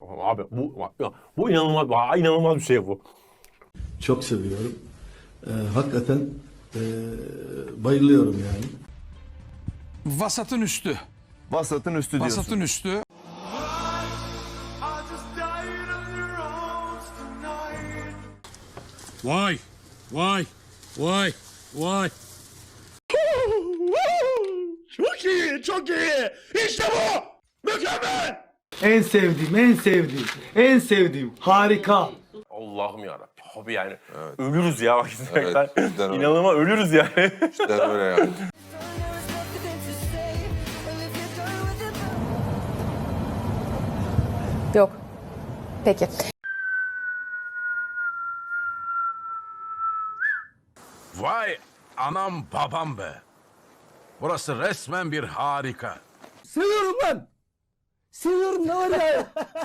Abi bu bu inanılmaz inanılmaz bir şey bu. Çok seviyorum. Ee, hakikaten ee, bayılıyorum yani. Vasatın üstü. Vasatın üstü diyorsun. Vasatın üstü. Vay, vay, vay, vay. Çok iyi, çok iyi. İşte bu. Mükemmel. En sevdiğim, en sevdiğim, en sevdiğim. Harika. Allah'ım ya Abi yani ölürüz ya bak izlemekten. cidden öyle. İnanılmaz ölürüz yani. İşte öyle yani. Yok. Peki. Vay anam babam be. Burası resmen bir harika. Seviyorum lan. Seviyorum ne var ya?